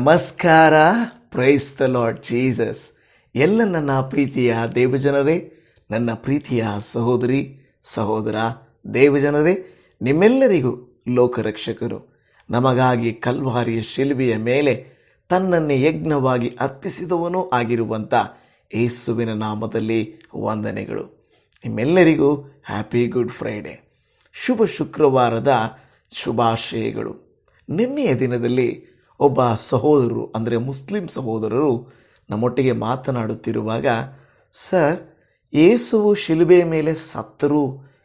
ನಮಸ್ಕಾರ. Praise the lord Jesus ಎಲ್ಲ ನನ್ನ ಪ್ರೀತಿಯ ದೇವಜನರೇ, ನನ್ನ ಪ್ರೀತಿಯ ಸಹೋದರಿ, ಸಹೋದರ ದೇವಜನರೇ, ನಿಮ್ಮೆಲ್ಲರಿಗೂ ಲೋಕರಕ್ಷಕರು. ನಮಗಾಗಿ ಕಲ್ವಾರಿಯ ಶಿಲ್ಬೆಯ ಮೇಲೆ ತನ್ನನ್ನೇ ಯಜ್ಞವಾಗಿ ಅರ್ಪಿಸಿದವನೂ ಆಗಿರುವಂಥ ಯೇಸುವಿನ ನಾಮದಲ್ಲಿ ವಂದನೆಗಳು. ನಿಮ್ಮೆಲ್ಲರಿಗೂ ಹ್ಯಾಪಿ ಗುಡ್ ಫ್ರೈಡೆ ಶುಭ ಶುಕ್ರವಾರದ ಶುಭಾಶಯಗಳು. ನಿನ್ನೆಯ ದಿನದಲ್ಲಿ ಒಬ್ಬ ಸಹೋದರರು, ಅಂದರೆ ಮುಸ್ಲಿಂ ಸಹೋದರರು ನಮ್ಮೊಟ್ಟಿಗೆ ಮಾತನಾಡುತ್ತಿರುವಾಗ, ಸರ್, ಏಸುವು ಶಿಲುಬೆ ಮೇಲೆ ಸತ್ತರು,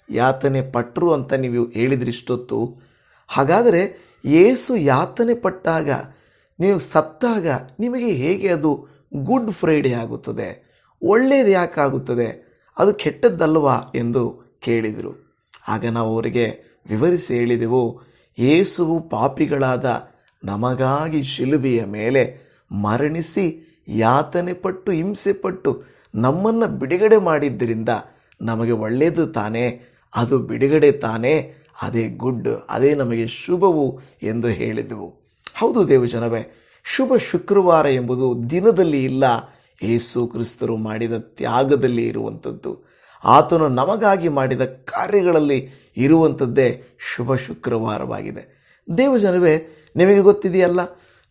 ಯಾತನೆ ಪಟ್ಟರು ಅಂತ ನೀವು ಹೇಳಿದ್ರಿ ಇಷ್ಟೊತ್ತು. ಹಾಗಾದರೆ ಏಸು ಯಾತನೆ ಪಟ್ಟಾಗ, ನೀವು ಸತ್ತಾಗ ನಿಮಗೆ ಹೇಗೆ ಅದು ಗುಡ್ ಫ್ರೈಡೇ ಆಗುತ್ತದೆ? ಒಳ್ಳೆಯದು ಯಾಕಾಗುತ್ತದೆ ಅದು ಕೆಟ್ಟದ್ದಲ್ವಾ? ಎಂದು ಕೇಳಿದರು. ಆಗ ನಾವು ಅವರಿಗೆ ವಿವರಿಸಿ ಹೇಳಿದೆವು, ಏಸುವು ಪಾಪಿಗಳಾದ ನಮಗಾಗಿ ಶಿಲುಬೆಯ ಮೇಲೆ ಮರಣಿಸಿ ಯಾತನೆ ಪಟ್ಟು, ಹಿಂಸೆ ಪಟ್ಟು ನಮ್ಮನ್ನು ಬಿಡುಗಡೆ ಮಾಡಿದ್ದರಿಂದ ನಮಗೆ ಒಳ್ಳೆಯದು ತಾನೇ, ಅದು ಬಿಡುಗಡೆ ತಾನೇ, ಅದೇ ಗುಡ್, ಅದೇ ನಮಗೆ ಶುಭವು ಎಂದು ಹೇಳಿದೆವು. ಹೌದು ದೇವಜನವೇ ಶುಭ ಶುಕ್ರವಾರ ಎಂಬುದು ದಿನದಲ್ಲಿ ಇಲ್ಲ, ಏಸು ಕ್ರಿಸ್ತರು ಮಾಡಿದ ತ್ಯಾಗದಲ್ಲಿ ಇರುವಂಥದ್ದು. ಆತನು ನಮಗಾಗಿ ಮಾಡಿದ ಕಾರ್ಯಗಳಲ್ಲಿ ಇರುವಂಥದ್ದೇ ಶುಭ ಶುಕ್ರವಾರವಾಗಿದೆ. ದೇವಜನವೇ ನಿಮಗೆ ಗೊತ್ತಿದೆಯಲ್ಲ?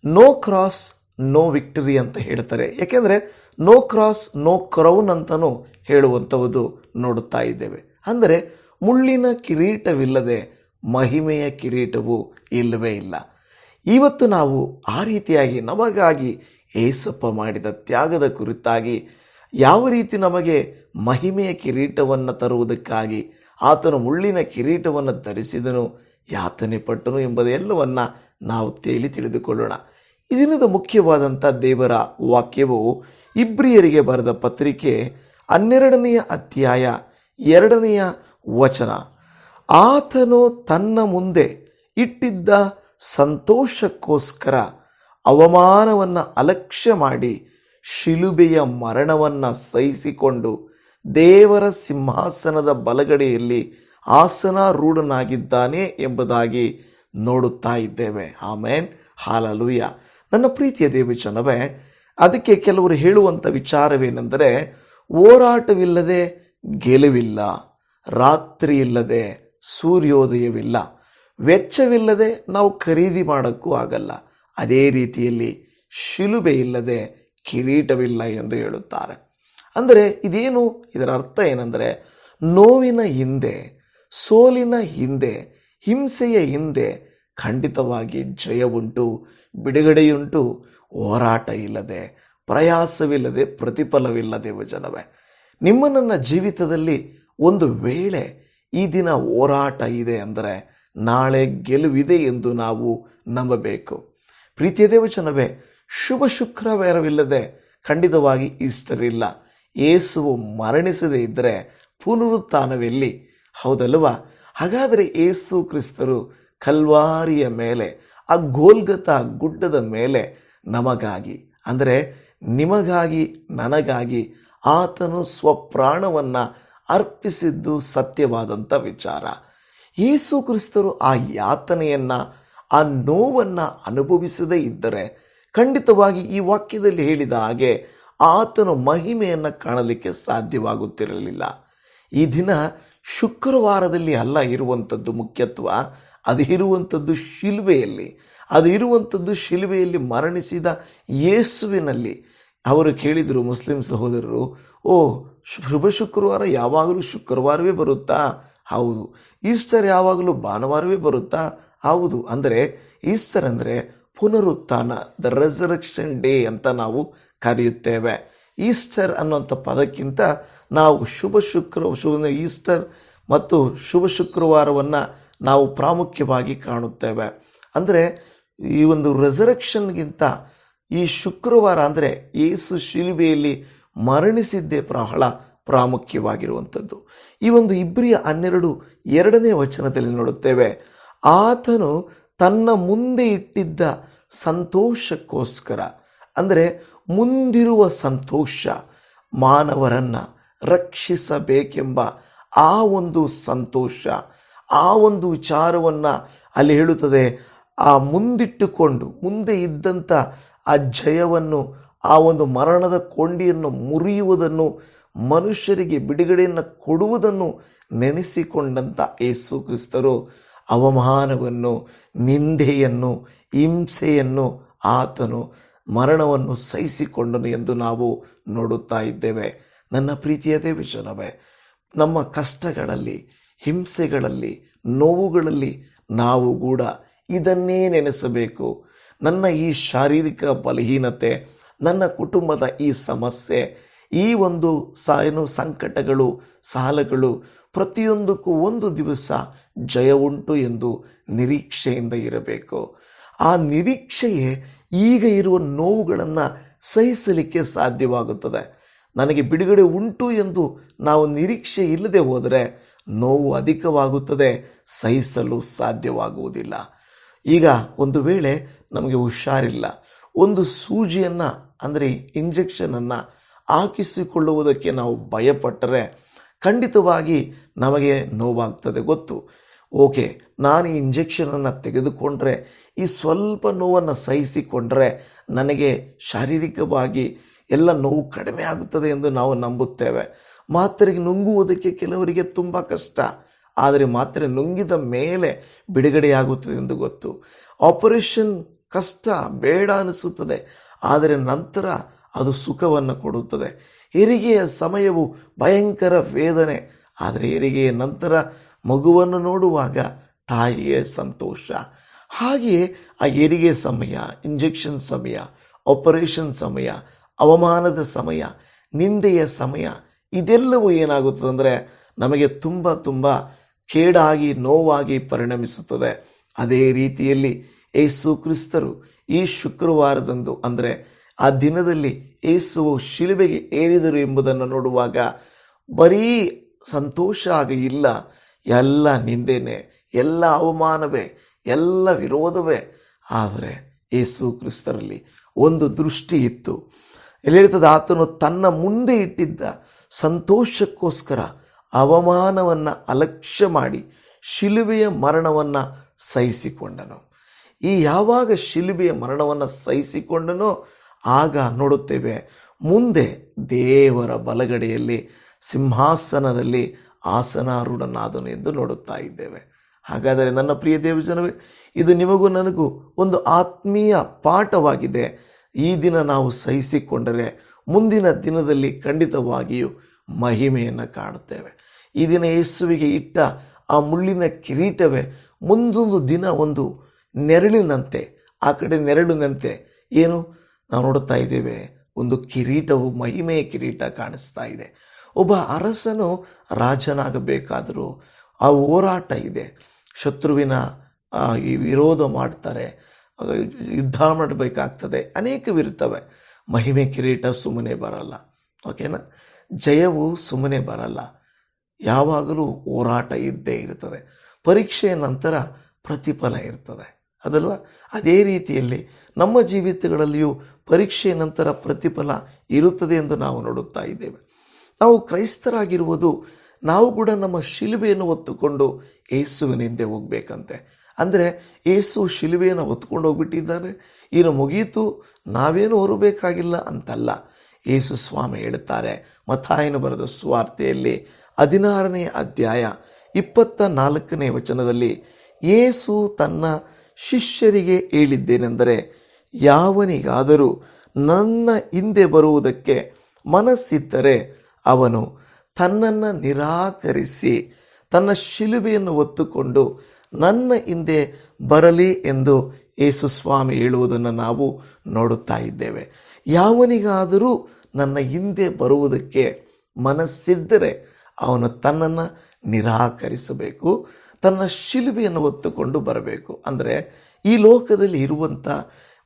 ನೋ ಕ್ರಾಸ್ ನೋ ವಿಕ್ಟರಿ ಅಂತ ಹೇಳ್ತಾರೆ. ಯಾಕೆಂದರೆ ನೋ ಕ್ರಾಸ್ ನೋ ಕ್ರೌನ್ ಅಂತಲೂ ಹೇಳುವಂಥವುದು ನೋಡುತ್ತಾ ಇದ್ದೇವೆ. ಅಂದರೆ, ಮುಳ್ಳಿನ ಕಿರೀಟವಿಲ್ಲದೆ ಮಹಿಮೆಯ ಕಿರೀಟವು ಇಲ್ಲವೇ ಇಲ್ಲ. ಇವತ್ತು ನಾವು ಆ ರೀತಿಯಾಗಿ ನಮಗಾಗಿ ಏಸಪ್ಪ ಮಾಡಿದ ತ್ಯಾಗದ ಕುರಿತಾಗಿ, ಯಾವ ರೀತಿ ನಮಗೆ ಮಹಿಮೆಯ ಕಿರೀಟವನ್ನು ತರುವುದಕ್ಕಾಗಿ ಆತನು ಮುಳ್ಳಿನ ಕಿರೀಟವನ್ನು ಧರಿಸಿದನು, ಯಾತನೆ ಪಟ್ಟನು ಎಂಬುದೆಲ್ಲವನ್ನ ನಾವು ತಿಳಿ ತಿಳಿದುಕೊಳ್ಳೋಣ. ಈ ದಿನದ ಮುಖ್ಯವಾದಂಥ ದೇವರ ವಾಕ್ಯವು ಇಬ್ರಿಯರಿಗೆ ಬರೆದ ಪತ್ರಿಕೆ ಹನ್ನೆರಡನೆಯ ಅಧ್ಯಾಯ ಎರಡನೆಯ ವಚನ. ಆತನು ತನ್ನ ಮುಂದೆ ಇಟ್ಟಿದ್ದ ಸಂತೋಷಕ್ಕೋಸ್ಕರ ಅವಮಾನವನ್ನು ಅಲಕ್ಷ್ಯ ಮಾಡಿ ಶಿಲುಬೆಯ ಮರಣವನ್ನು ಸಹಿಸಿಕೊಂಡು ದೇವರ ಸಿಂಹಾಸನದ ಬಲಗಡೆಯಲ್ಲಿ ಆಸನಾರೂಢನಾಗಿದ್ದಾನೆ ಎಂಬುದಾಗಿ ನೋಡುತ್ತಾ ಇದ್ದೇವೆ. ಆಮೇನ್. ಹಾಲಲೂಯ. ನನ್ನ ಪ್ರೀತಿಯ ದೇವಿ ಜನವೇ ಅದಕ್ಕೆ ಕೆಲವರು ಹೇಳುವಂಥ ವಿಚಾರವೇನೆಂದರೆ, ಹೋರಾಟವಿಲ್ಲದೆ ಗೆಲುವಿಲ್ಲ ರಾತ್ರಿ ಇಲ್ಲದೆ ಸೂರ್ಯೋದಯವಿಲ್ಲ, ವೆಚ್ಚವಿಲ್ಲದೆ ನಾವು ಖರೀದಿ ಮಾಡೋಕ್ಕೂ ಆಗಲ್ಲ, ಅದೇ ರೀತಿಯಲ್ಲಿ ಶಿಲುಬೆ ಇಲ್ಲದೆ ಕಿರೀಟವಿಲ್ಲ ಎಂದು ಹೇಳುತ್ತಾರೆ. ಅಂದರೆ ಇದೇನು? ಇದರ ಅರ್ಥ ಏನೆಂದರೆ, ನೋವಿನ ಹಿಂದೆ, ಸೋಲಿನ ಹಿಂದೆ ಹಿಂಸೆಯ ಹಿಂದೆ ಖಂಡಿತವಾಗಿ ಜಯವುಂಟು, ಬಿಡುಗಡೆಯುಂಟು ಹೋರಾಟ ಇಲ್ಲದೆ ಪ್ರಯಾಸವಿಲ್ಲದೆ, ಪ್ರತಿಫಲವಿಲ್ಲದೆ ಜನವೇ. ನಿಮ್ಮ ನನ್ನ ಜೀವಿತದಲ್ಲಿ ಒಂದು ವೇಳೆ ಈ ದಿನ ಹೋರಾಟ ಇದೆ ಅಂದರೆ ನಾಳೆ ಗೆಲುವಿದೆ ಎಂದು ನಾವು ನಂಬಬೇಕು. ಪ್ರೀತಿಯ ದೇವಚನವೇ ಶುಭ ಶುಕ್ರವಾರವಿಲ್ಲದೆ ಖಂಡಿತವಾಗಿ ಇಷ್ಟರಿಲ್ಲ ಏಸುವು ಮರಣಿಸದೇ ಇದ್ದರೆ ಪುನರುತ್ಥಾನವೆಲ್ಲಿ? ಹೌದಲ್ವಾ ಹಾಗಾದರೆ ಏಸು ಕ್ರಿಸ್ತರು ಕಲ್ವಾರಿಯ ಮೇಲೆ, ಆ ಗೋಲ್ಗತ ಗುಡ್ಡದ ಮೇಲೆ ನಮಗಾಗಿ, ಅಂದರೆ ನಿಮಗಾಗಿ, ನನಗಾಗಿ ಆತನು ಸ್ವಪ್ರಾಣವನ್ನು ಅರ್ಪಿಸಿದ್ದು ಸತ್ಯವಾದಂಥ ವಿಚಾರ. ಯೇಸು ಕ್ರಿಸ್ತರು ಆ ಯಾತನೆಯನ್ನು, ಆ ನೋವನ್ನು ಅನುಭವಿಸದೇ ಇದ್ದರೆ ಖಂಡಿತವಾಗಿ ಈ ವಾಕ್ಯದಲ್ಲಿ ಹೇಳಿದ ಹಾಗೆ ಆತನು ಮಹಿಮೆಯನ್ನು ಕಾಣಲಿಕ್ಕೆ ಸಾಧ್ಯವಾಗುತ್ತಿರಲಿಲ್ಲ. ಈ ದಿನ ಶುಕ್ರವಾರದಲ್ಲಿ ಅಲ್ಲ ಇರುವಂಥದ್ದು ಮುಖ್ಯತ್ವ, ಅದು ಇರುವಂಥದ್ದು ಶಿಲ್ಬೆಯಲ್ಲಿ ಅದು ಇರುವಂಥದ್ದು ಶಿಲ್ಬೆಯಲ್ಲಿ ಮರಣಿಸಿದ ಯೇಸುವಿನಲ್ಲಿ. ಅವರು ಕೇಳಿದರು, ಮುಸ್ಲಿಂ ಸಹೋದರರು, ಓ ಶುಭ ಶುಕ್ರವಾರ, ಯಾವಾಗಲೂ ಶುಕ್ರವಾರವೇ ಬರುತ್ತಾ? ಹೌದು, ಈಸ್ಟರ್ ಯಾವಾಗಲೂ ಭಾನುವಾರವೇ ಬರುತ್ತಾ? ಹೌದು, ಅಂದರೆ ಈಸ್ಟರ್ ಅಂದರೆ ಪುನರುತ್ಥಾನ, ದ ರೆಸರಕ್ಷನ್ ಡೇ ಅಂತ ನಾವು ಕರೆಯುತ್ತೇವೆ. ಈಸ್ಟರ್ ಅನ್ನುವಂಥ ಪದಕ್ಕಿಂತ ನಾವು ಶುಭ ಶುಕ್ರ, ಶುಭ ಈಸ್ಟರ್ ಮತ್ತು ಶುಭ ಶುಕ್ರವಾರವನ್ನು ನಾವು ಪ್ರಾಮುಖ್ಯವಾಗಿ ಕಾಣುತ್ತೇವೆ. ಅಂದರೆ ಈ ಒಂದು ರೆಸರಕ್ಷನ್ಗಿಂತ ಈ ಶುಕ್ರವಾರ ಅಂದರೆ ಏಸು ಶಿಲುಬೆಯಲ್ಲಿ ಮರಣಿಸಿದ್ದೇ ಬಹಳ ಪ್ರಾಮುಖ್ಯವಾಗಿರುವಂಥದ್ದು. ಈ ಒಂದು ಇಬ್ರಿಯ ಹನ್ನೆರಡು ಎರಡನೇ ವಚನದಲ್ಲಿ ನೋಡುತ್ತೇವೆ. ಆತನು ತನ್ನ ಮುಂದೆ ಇಟ್ಟಿದ್ದ ಸಂತೋಷಕ್ಕೋಸ್ಕರ. ಅಂದರೆ ಮುಂದಿರುವ ಸಂತೋಷ ಮಾನವರನ್ನು ರಕ್ಷಿಸಬೇಕೆಂಬ ಆ ಒಂದು ಸಂತೋಷ, ಆ ಒಂದು ವಿಚಾರವನ್ನು ಅಲ್ಲಿ ಹೇಳುತ್ತದೆ, ಆ ಮುಂದಿಟ್ಟುಕೊಂಡು, ಮುಂದೆ ಇದ್ದಂಥ ಆ ಜಯವನ್ನು, ಆ ಒಂದು ಮರಣದ ಕೊಂಡಿಯನ್ನು ಮುರಿಯುವುದನ್ನು, ಮನುಷ್ಯರಿಗೆ ಬಿಡುಗಡೆಯನ್ನು ಕೊಡುವುದನ್ನು ನೆನೆಸಿಕೊಂಡಂಥ ಯೇಸು ಕ್ರಿಸ್ತರು ಅವಮಾನವನ್ನು, ನಿಂದೆಯನ್ನು, ಹಿಂಸೆಯನ್ನು ಆತನು ಮರಣವನ್ನು ಸಹಿಸಿಕೊಂಡನು ಎಂದು ನಾವು ನೋಡುತ್ತಾ ಇದ್ದೇವೆ. ನನ್ನ ಪ್ರೀತಿಯ ದೇವಿಶನವೇ ನಮ್ಮ ಕಷ್ಟಗಳಲ್ಲಿ, ಹಿಂಸೆಗಳಲ್ಲಿ, ನೋವುಗಳಲ್ಲಿ ನಾವು ಕೂಡ ಇದನ್ನೇ ನೆನೆಸಬೇಕು. ನನ್ನ ಈ ಶಾರೀರಿಕ ಬಲಹೀನತೆ, ನನ್ನ ಕುಟುಂಬದ ಈ ಸಮಸ್ಯೆ, ಈ ಒಂದು ಸ ಏನು ಸಂಕಟಗಳು, ಸಾಲಗಳು ಪ್ರತಿಯೊಂದಕ್ಕೂ ಒಂದು ದಿವಸ ಜಯ ಉಂಟು ಎಂದು ನಿರೀಕ್ಷೆಯಿಂದ ಇರಬೇಕು. ಆ ನಿರೀಕ್ಷೆಯೇ ಈಗ ಇರುವ ನೋವುಗಳನ್ನು ಸಹಿಸಲಿಕ್ಕೆ ಸಾಧ್ಯವಾಗುತ್ತದೆ. ನನಗೆ ಬಿಡುಗಡೆ ಉಂಟು ಎಂದು ನಾವು ನಿರೀಕ್ಷೆ ಇಲ್ಲದೆ ಹೋದರೆ ನೋವು ಅಧಿಕವಾಗುತ್ತದೆ, ಸಹಿಸಲು ಸಾಧ್ಯವಾಗುವುದಿಲ್ಲ. ಈಗ ಒಂದು ವೇಳೆ ನಮಗೆ ಹುಷಾರಿಲ್ಲ, ಒಂದು ಸೂಜಿಯನ್ನು, ಅಂದರೆ ಇಂಜೆಕ್ಷನನ್ನು ಹಾಕಿಸಿಕೊಳ್ಳುವುದಕ್ಕೆ ನಾವು ಭಯಪಟ್ಟರೆ ಖಂಡಿತವಾಗಿ ನಮಗೆ ನೋವಾಗ್ತದೆ ಗೊತ್ತು. ಓಕೆ, ನಾನು ಈ ಇಂಜೆಕ್ಷನನ್ನು ತೆಗೆದುಕೊಂಡ್ರೆ, ಈ ಸ್ವಲ್ಪ ನೋವನ್ನು ಸಹಿಸಿಕೊಂಡ್ರೆ ನನಗೆ ಶಾರೀರಿಕವಾಗಿ ಎಲ್ಲ ನೋವು ಕಡಿಮೆ ಆಗುತ್ತದೆ ಎಂದು ನಾವು ನಂಬುತ್ತೇವೆ. ಮಾತ್ರೆಗೆ ನುಂಗುವುದಕ್ಕೆ ಕೆಲವರಿಗೆ ತುಂಬ ಕಷ್ಟ, ಆದರೆ ಮಾತ್ರೆ ನುಂಗಿದ ಮೇಲೆ ಬಿಡುಗಡೆಯಾಗುತ್ತದೆ ಎಂದು ಗೊತ್ತು. ಆಪರೇಷನ್ ಕಷ್ಟ, ಬೇಡ ಅನಿಸುತ್ತದೆ, ಆದರೆ ನಂತರ ಅದು ಸುಖವನ್ನು ಕೊಡುತ್ತದೆ. ಹೆರಿಗೆಯ ಸಮಯವು ಭಯಂಕರ ವೇದನೆ, ಆದರೆ ಹೆರಿಗೆಯ ನಂತರ ಮಗುವನ್ನು ನೋಡುವಾಗ ತಾಯಿಯ ಸಂತೋಷ. ಹಾಗೆಯೇ ಆ ಹೆರಿಗೆ ಸಮಯ, ಇಂಜೆಕ್ಷನ್ ಸಮಯ, ಆಪರೇಷನ್ ಸಮಯ, ಅವಮಾನದ ಸಮಯ, ನಿಂದೆಯ ಸಮಯ, ಇದೆಲ್ಲವೂ ಏನಾಗುತ್ತದೆ ಅಂದರೆ ನಮಗೆ ತುಂಬ ತುಂಬ ಕೇಡಾಗಿ, ನೋವಾಗಿ ಪರಿಣಮಿಸುತ್ತದೆ. ಅದೇ ರೀತಿಯಲ್ಲಿ ಏಸು ಕ್ರಿಸ್ತರು ಈ ಶುಕ್ರವಾರದಂದು ಅಂದರೆ ಆ ದಿನದಲ್ಲಿ ಏಸುವು ಶಿಲುಬೆಗೆ ಏರಿದರು ಎಂಬುದನ್ನು ನೋಡುವಾಗ ಬರೀ ಸಂತೋಷ ಆಗಿ ಇಲ್ಲ ಎಲ್ಲ ನಿಂದೆನೆ, ಎಲ್ಲ ಅವಮಾನವೇ, ಎಲ್ಲ ವಿರೋಧವೇ. ಆದರೆ ಏಸು ಕ್ರಿಸ್ತರಲ್ಲಿ ಒಂದು ದೃಷ್ಟಿ ಇತ್ತು. ಎಲ್ಲಿ ಹೇಳ್ತದೆ ಆತನು ತನ್ನ ಮುಂದೆ ಇಟ್ಟಿದ್ದ ಸಂತೋಷಕ್ಕೋಸ್ಕರ ಅವಮಾನವನ್ನು ಅಲಕ್ಷ್ಯ ಮಾಡಿ ಶಿಲುಬೆಯ ಮರಣವನ್ನು ಸಹಿಸಿಕೊಂಡನು. ಈ ಯಾವಾಗ ಶಿಲುಬೆಯ ಮರಣವನ್ನು ಸಹಿಸಿಕೊಂಡನೋ ಆಗ ನೋಡುತ್ತೇವೆ. ಮುಂದೆ ದೇವರ ಬಲಗಡೆಯಲ್ಲಿ, ಸಿಂಹಾಸನದಲ್ಲಿ ಆಸನಾರೂಢನಾದನು ಎಂದು ನೋಡುತ್ತಾ ಇದ್ದೇವೆ. ಹಾಗಾದರೆ ನನ್ನ ಪ್ರಿಯ ದೇವಜನವೇ, ಇದು ನಿಮಗೂ ನನಗೂ ಒಂದು ಆತ್ಮೀಯ ಪಾಠವಾಗಿದೆ. ಈ ದಿನ ನಾವು ಸಹಿಸಿಕೊಂಡರೆ ಮುಂದಿನ ದಿನದಲ್ಲಿ ಖಂಡಿತವಾಗಿಯೂ ಮಹಿಮೆಯನ್ನು ಕಾಣುತ್ತೇವೆ. ಈ ದಿನ ಯೇಸುವಿಗೆ ಇಟ್ಟ ಆ ಮುಳ್ಳಿನ ಕಿರೀಟವೇ ಮುಂದೊಂದು ದಿನ ಒಂದು ನೆರಳಿನಂತೆ, ಆ ಕಡೆ ನೆರಳಿನಂತೆ ಏನು? ನಾವು ನೋಡುತ್ತಾ ಇದ್ದೇವೆ, ಒಂದು ಕಿರೀಟವು ಮಹಿಮೆಯ ಕಿರೀಟ ಕಾಣಿಸ್ತಾ ಇದೆ. ಒಬ್ಬ ಅರಸನು ರಾಜನಾಗಬೇಕಾದರೂ ಆ ಹೋರಾಟ ಇದೆ. ಶತ್ರುವಿನ ಈ ವಿರೋಧ ಮಾಡ್ತಾರೆ. ಯುದ್ಧ ಮಾಡಬೇಕಾಗ್ತದೆ. ಅನೇಕವಿರ್ತವೆ ಮಹಿಮೆ ಕಿರೀಟ ಸುಮ್ಮನೆ ಬರಲ್ಲ. ಓಕೆನಾ? ಜಯವು ಸುಮ್ಮನೆ ಬರಲ್ಲ. ಯಾವಾಗಲೂ ಹೋರಾಟ ಇದ್ದೇ ಇರ್ತದೆ. ಪರೀಕ್ಷೆಯ ನಂತರ ಪ್ರತಿಫಲ ಇರ್ತದೆ. ಅದಲ್ವಾ? ಅದೇ ರೀತಿಯಲ್ಲಿ ನಮ್ಮ ಜೀವಿತಗಳಲ್ಲಿಯೂ ಪರೀಕ್ಷೆಯ ನಂತರ ಪ್ರತಿಫಲ ಇರುತ್ತದೆ ಎಂದು ನಾವು ನೋಡುತ್ತಾ ಇದ್ದೇವೆ. ನಾವು ಕ್ರೈಸ್ತರಾಗಿರುವುದು, ನಾವು ಕೂಡ ನಮ್ಮ ಶಿಲುಬೆಯನ್ನು ಹೊತ್ತುಕೊಂಡು ಏಸುವಿನ ಹಿಂದೆ ಹೋಗ್ಬೇಕಂತೆ. ಅಂದರೆ ಏಸು ಶಿಲುಬೆಯನ್ನು ಹೊತ್ಕೊಂಡು ಹೋಗ್ಬಿಟ್ಟಿದ್ದಾರೆ. ಇನ್ನು ಮುಗೀತು, ನಾವೇನು ಹೊರಬೇಕಾಗಿಲ್ಲ ಅಂತಲ್ಲ. ಏಸು ಸ್ವಾಮಿ ಹೇಳುತ್ತಾರೆ ಮಥಾಯನು ಬರೆದ ಸುವಾರ್ತೆಯಲ್ಲಿ ಹದಿನಾರನೇ ಅಧ್ಯಾಯ ಇಪ್ಪತ್ತ ನಾಲ್ಕನೇ ವಚನದಲ್ಲಿ ಏಸು ತನ್ನ ಶಿಷ್ಯರಿಗೆ ಹೇಳಿದ್ದೇನೆಂದರೆ, ಯಾವನಿಗಾದರೂ ನನ್ನ ಹಿಂದೆ ಬರುವುದಕ್ಕೆ ಮನಸ್ಸಿದ್ದರೆ ಅವನು ತನ್ನನ್ನು ನಿರಾಕರಿಸಿ ತನ್ನ ಶಿಲುಬೆಯನ್ನು ಹೊತ್ತುಕೊಂಡು ನನ್ನ ಹಿಂದೆ ಬರಲಿ ಎಂದು ಯೇಸು ಸ್ವಾಮಿ ಹೇಳುವುದನ್ನು ನಾವು ನೋಡುತ್ತಾ ಇದ್ದೇವೆ. ಯಾವನಿಗಾದರೂ ನನ್ನ ಹಿಂದೆ ಬರುವುದಕ್ಕೆ ಮನಸ್ಸಿದ್ದರೆ ಅವನು ತನ್ನನ್ನು ನಿರಾಕರಿಸಬೇಕು, ತನ್ನ ಶಿಲುಬೆಯನ್ನು ಹೊತ್ತುಕೊಂಡು ಬರಬೇಕು. ಅಂದರೆ ಈ ಲೋಕದಲ್ಲಿ ಇರುವಂಥ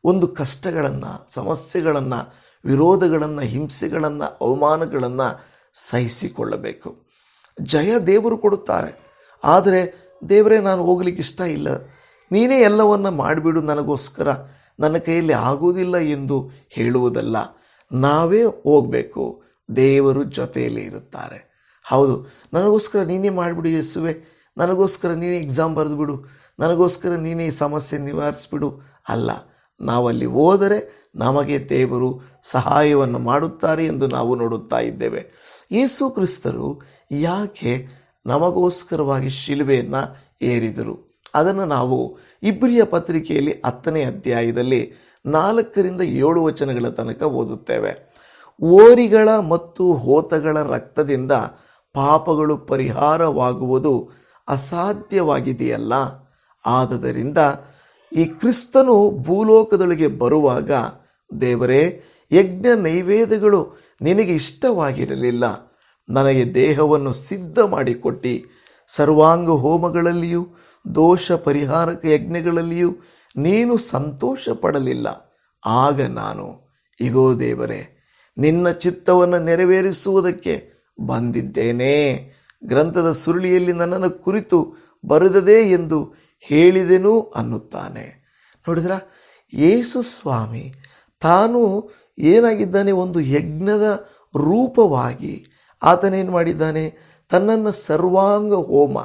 ಒಂದು ಕಷ್ಟಗಳನ್ನು, ಸಮಸ್ಯೆಗಳನ್ನು ವಿರೋಧಗಳನ್ನು, ಹಿಂಸೆಗಳನ್ನು, ಅವಮಾನಗಳನ್ನು ಸಹಿಸಿಕೊಳ್ಳಬೇಕು. ಜಯ ದೇವರು ಕೊಡುತ್ತಾರೆ. ಆದರೆ ದೇವರೇ, ನಾನು ಹೋಗ್ಲಿಕ್ಕೆ ಇಷ್ಟ ಇಲ್ಲ. ನೀನೇ ಎಲ್ಲವನ್ನು ಮಾಡಿಬಿಡು, ನನಗೋಸ್ಕರ. ನನ್ನ ಕೈಯಲ್ಲಿ ಆಗುವುದಿಲ್ಲ ಎಂದು ಹೇಳುವುದಲ್ಲ. ನಾವೇ ಹೋಗಬೇಕು. ದೇವರು ಜೊತೆಯಲ್ಲಿ ಇರುತ್ತಾರೆ. ಹೌದು, ನನಗೋಸ್ಕರ ನೀನೇ ಮಾಡಿಬಿಡು ಯೇಸುವೆ. ನನಗೋಸ್ಕರ ನೀನೇ ಎಕ್ಸಾಮ್ ಬರೆದು ಬಿಡು ನನಗೋಸ್ಕರ ನೀನೇ ಈ ಸಮಸ್ಯೆ ನಿವಾರಿಸ್ಬಿಡು. ಅಲ್ಲ ನಾವಲ್ಲಿ ಹೋದರೆ ನಮಗೆ ದೇವರು ಸಹಾಯವನ್ನು ಮಾಡುತ್ತಾರೆ ಎಂದು ನಾವು ನೋಡುತ್ತಾ ಇದ್ದೇವೆ. ಯೇಸು ಕ್ರಿಸ್ತರು ಯಾಕೆ ನಮಗೋಸ್ಕರವಾಗಿ ಶಿಲುಬೆಯನ್ನು ಏರಿದರು? ಅದನ್ನು ನಾವು ಇಬ್ರಿಯ ಪತ್ರಿಕೆಯಲ್ಲಿ ಹತ್ತನೇ ಅಧ್ಯಾಯದಲ್ಲಿ ನಾಲ್ಕರಿಂದ ಏಳು ವಚನಗಳ ತನಕ ಓದುತ್ತೇವೆ. ಓರಿಗಳ ಮತ್ತು ಹೋತಗಳ ರಕ್ತದಿಂದ ಪಾಪಗಳು ಪರಿಹಾರವಾಗುವುದು ಅಸಾಧ್ಯವಾಗಿದೆಯಲ್ಲ? ಆದುದರಿಂದ ಈ ಕ್ರಿಸ್ತನು ಭೂಲೋಕದೊಳಗೆ ಬರುವಾಗ, ದೇವರೇ, ಯಜ್ಞ ನೈವೇದ್ಯಗಳು ನಿನಗೆ ಇಷ್ಟವಾಗಿರಲಿಲ್ಲ. ನನಗೆ ದೇಹವನ್ನು ಸಿದ್ಧ ಮಾಡಿಕೊಟ್ಟು. ಸರ್ವಾಂಗ ಹೋಮಗಳಲ್ಲಿಯೂ, ದೋಷ ಪರಿಹಾರಕ ಯಜ್ಞಗಳಲ್ಲಿಯೂ ನೀನು ಸಂತೋಷ ಪಡಲಿಲ್ಲ ಆಗ ನಾನು, ಇಗೋ ದೇವರೇ, ನಿನ್ನ ಚಿತ್ತವನ್ನು ನೆರವೇರಿಸುವುದಕ್ಕೆ ಬಂದಿದ್ದೇನೆ. ಗ್ರಂಥದ ಸುರುಳಿಯಲ್ಲಿ ನನ್ನನ್ನು ಕುರಿತು ಬರೆದದೇ ಎಂದು ಹೇಳಿದೆನು ಅನ್ನುತ್ತಾನೆ. ನೋಡಿದ್ರ? ಯೇಸು ಸ್ವಾಮಿ ತಾನು ಏನಾಗಿದ್ದಾನೆ? ಒಂದು ಯಜ್ಞದ ರೂಪವಾಗಿ ಆತನೇನು ಮಾಡಿದ್ದಾನೆ? ತನ್ನನ್ನು ಸರ್ವಾಂಗ ಹೋಮ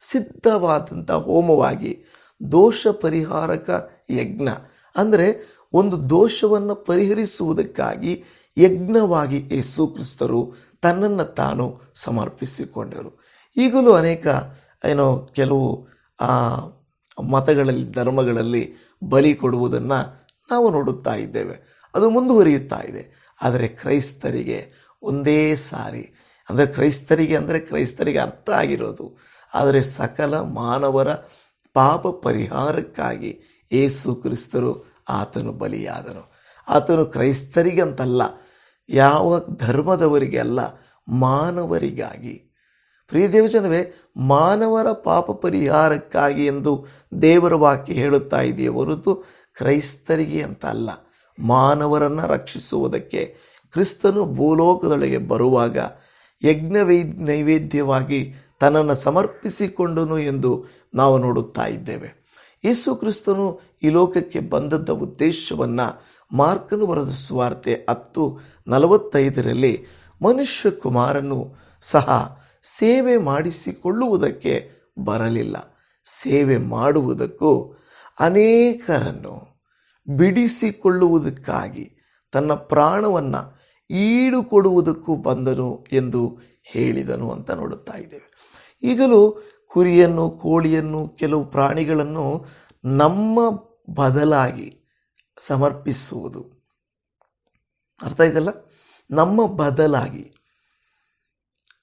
ಸಿದ್ಧವಾದಂಥ ಹೋಮವಾಗಿ ದೋಷ ಪರಿಹಾರಕ ಯಜ್ಞ. ಅಂದರೆ ಒಂದು ದೋಷವನ್ನು ಪರಿಹರಿಸುವುದಕ್ಕಾಗಿ ಯಜ್ಞವಾಗಿ ಯೇಸು ಕ್ರಿಸ್ತರು ತನ್ನನ್ನು ತಾನು ಸಮರ್ಪಿಸಿಕೊಂಡರು. ಈಗಲೂ ಅನೇಕ ಏನೋ ಕೆಲವು ಆ, ಮತಗಳಲ್ಲಿ ಧರ್ಮಗಳಲ್ಲಿ ಬಲಿ ಕೊಡುವುದನ್ನು ನಾವು ನೋಡುತ್ತಾ ಇದ್ದೇವೆ. ಅದು ಮುಂದುವರಿಯುತ್ತಾ ಇದೆ. ಆದರೆ ಕ್ರೈಸ್ತರಿಗೆ ಒಂದೇ ಸಾರಿ. ಅಂದರೆ ಕ್ರೈಸ್ತರಿಗೆ ಅಂದರೆ ಕ್ರೈಸ್ತರಿಗೆ ಅರ್ಥ ಆಗಿರೋದು. ಆದರೆ ಸಕಲ ಮಾನವರ ಪಾಪ ಪರಿಹಾರಕ್ಕಾಗಿ ಏಸು ಕ್ರಿಸ್ತರು ಆತನು ಬಲಿಯಾದನು. ಆತನು ಕ್ರೈಸ್ತರಿಗಂತಲ್ಲ ಯಾವ ಧರ್ಮದವರಿಗೆ ಅಲ್ಲ ಮಾನವರಿಗಾಗಿ ಪ್ರಿಯ ದೇವಜನವೇ, ಮಾನವರ ಪಾಪ ಪರಿಹಾರಕ್ಕಾಗಿ ಎಂದು ದೇವರ ವಾಕ್ಯ ಹೇಳುತ್ತಾ ಇದೆಯೇ ಹೊರತು ಕ್ರೈಸ್ತರಿಗೆ ಅಂತ ಅಲ್ಲ. ಮಾನವರನ್ನು ರಕ್ಷಿಸುವುದಕ್ಕೆ ಕ್ರಿಸ್ತನು ಭೂಲೋಕದೊಳಗೆ ಬರುವಾಗ ಯಜ್ಞ ವೈ ನೈವೇದ್ಯವಾಗಿ ತನ್ನನ್ನು ಸಮರ್ಪಿಸಿಕೊಂಡನು ಎಂದು ನಾವು ನೋಡುತ್ತಾ ಇದ್ದೇವೆ. ಯೇಸು ಕ್ರಿಸ್ತನು ಈ ಲೋಕಕ್ಕೆ ಬಂದದ್ದ ಉದ್ದೇಶವನ್ನು ಮಾರ್ಕನು ಬರೆದ ಸುವಾರ್ತೆ ಹತ್ತು ನಲವತ್ತೈದರಲ್ಲಿ ಮನುಷ್ಯ ಕುಮಾರನು ಸಹ ಸೇವೆ ಮಾಡಿಸಿಕೊಳ್ಳುವುದಕ್ಕೆ ಬರಲಿಲ್ಲ. ಸೇವೆ ಮಾಡುವುದಕ್ಕೂ ಅನೇಕರನ್ನು ಬಿಡಿಸಿಕೊಳ್ಳುವುದಕ್ಕಾಗಿ ತನ್ನ ಪ್ರಾಣವನ್ನು ಈಡು ಕೊಡುವುದಕ್ಕೂ ಬಂದನು ಎಂದು ಹೇಳಿದನು ಅಂತ ನೋಡುತ್ತಾ ಇದ್ದೇವೆ. ಈಗಲೂ ಕುರಿಯನ್ನು, ಕೋಳಿಯನ್ನು, ಕೆಲವು ಪ್ರಾಣಿಗಳನ್ನು ನಮ್ಮ ಬದಲಾಗಿ ಸಮರ್ಪಿಸುವುದು. ಅರ್ಥ ಆಯ್ತಲ್ಲ? ನಮ್ಮ ಬದಲಾಗಿ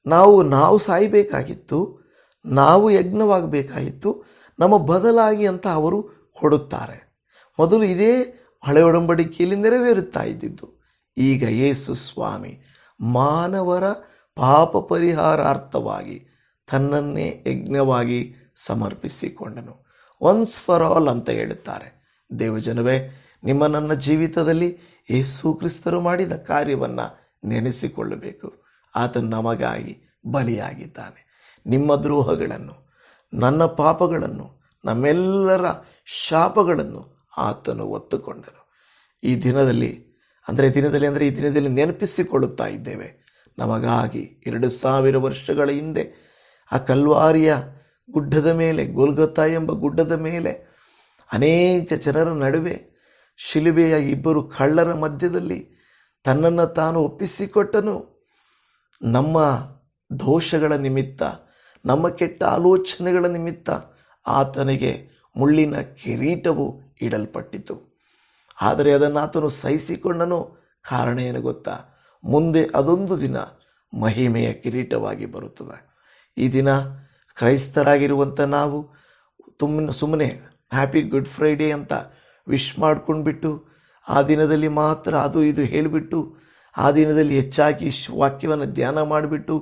ನಾವು ನಾವು ಸಾಯಬೇಕಾಗಿತ್ತು, ನಾವು ಯಜ್ಞವಾಗಬೇಕಾಗಿತ್ತು, ನಮ್ಮ ಬದಲಾಗಿ ಅಂತ ಅವರು ಕೊಡುತ್ತಾರೆ. ಮೊದಲು ಇದೇ ಹಳೆ ಒಡಂಬಡಿಕೆಯಲ್ಲಿ ನೆರವೇರುತ್ತಾ ಇದ್ದಿದ್ದು. ಈಗ ಯೇಸು ಸ್ವಾಮಿ ಮಾನವರ ಪಾಪ ಪರಿಹಾರಾರ್ಥವಾಗಿ ತನ್ನನ್ನೇ ಯಜ್ಞವಾಗಿ ಸಮರ್ಪಿಸಿಕೊಂಡನು. ಒನ್ಸ್ ಫಾರ್ ಆಲ್ ಅಂತ ಹೇಳುತ್ತಾರೆ. ದೇವಜನವೇ, ನಿಮ್ಮ ನನ್ನ ಜೀವಿತದಲ್ಲಿ ಯೇಸು ಕ್ರಿಸ್ತರು ಮಾಡಿದ ಕಾರ್ಯವನ್ನು ನೆನೆಸಿಕೊಳ್ಳಬೇಕು. ಆತನು ನಮಗಾಗಿ ಬಲಿಯಾಗಿದ್ದಾನೆ. ನಿಮ್ಮ ದ್ರೋಹಗಳನ್ನು, ನನ್ನ ಪಾಪಗಳನ್ನು, ನಮ್ಮೆಲ್ಲರ ಶಾಪಗಳನ್ನು ಆತನು ಒತ್ತುಕೊಂಡನು. ಈ ದಿನದಲ್ಲಿ, ಅಂದರೆ ದಿನದಲ್ಲಿ ಅಂದರೆ ಈ ದಿನದಲ್ಲಿ ನೆನಪಿಸಿಕೊಳ್ಳುತ್ತಾ ಇದ್ದೇವೆ. ನಮಗಾಗಿ ಎರಡು ಸಾವಿರ ವರ್ಷಗಳ ಹಿಂದೆ ಆ ಕಲ್ವಾರಿಯ ಗುಡ್ಡದ ಮೇಲೆ ಗೋಲ್ಗತ್ತಾ ಎಂಬ ಗುಡ್ಡದ ಮೇಲೆ ಅನೇಕ ಜನರ ನಡುವೆ ಶಿಲುಬೆಯ ಇಬ್ಬರು ಕಳ್ಳರ ಮಧ್ಯದಲ್ಲಿ ತನ್ನನ್ನು ತಾನು ಒಪ್ಪಿಸಿಕೊಟ್ಟನು. ನಮ್ಮ ದೋಷಗಳ ನಿಮಿತ್ತ, ನಮ್ಮ ಕೆಟ್ಟ ಆಲೋಚನೆಗಳ ನಿಮಿತ್ತ ಆತನಿಗೆ ಮುಳ್ಳಿನ ಕಿರೀಟವು ಇಡಲ್ಪಟ್ಟಿತು. ಆದರೆ ಅದನ್ನು ಆತನು ಸಹಿಸಿಕೊಂಡನು. ಕಾರಣ ಏನು ಗೊತ್ತಾ? ಮುಂದೆ ಅದೊಂದು ದಿನ ಮಹಿಮೆಯ ಕಿರೀಟವಾಗಿ ಬರುತ್ತದೆ. ಈ ದಿನ ಕ್ರೈಸ್ತರಾಗಿರುವಂಥ ನಾವು ತುಂಬ ಸುಮ್ಮನೆ ಹ್ಯಾಪಿ ಗುಡ್ ಫ್ರೈಡೇ ಅಂತ ವಿಶ್ ಮಾಡ್ಕೊಂಡ್ಬಿಟ್ಟು, ಆ ದಿನದಲ್ಲಿ ಮಾತ್ರ ಅದು ಇದು ಹೇಳಿಬಿಟ್ಟು ಆ ದಿನದಲ್ಲಿ ಹೆಚ್ಚಾಗಿ ವಾಕ್ಯವನ್ನು ಧ್ಯಾನ ಮಾಡಿಬಿಟ್ಟು,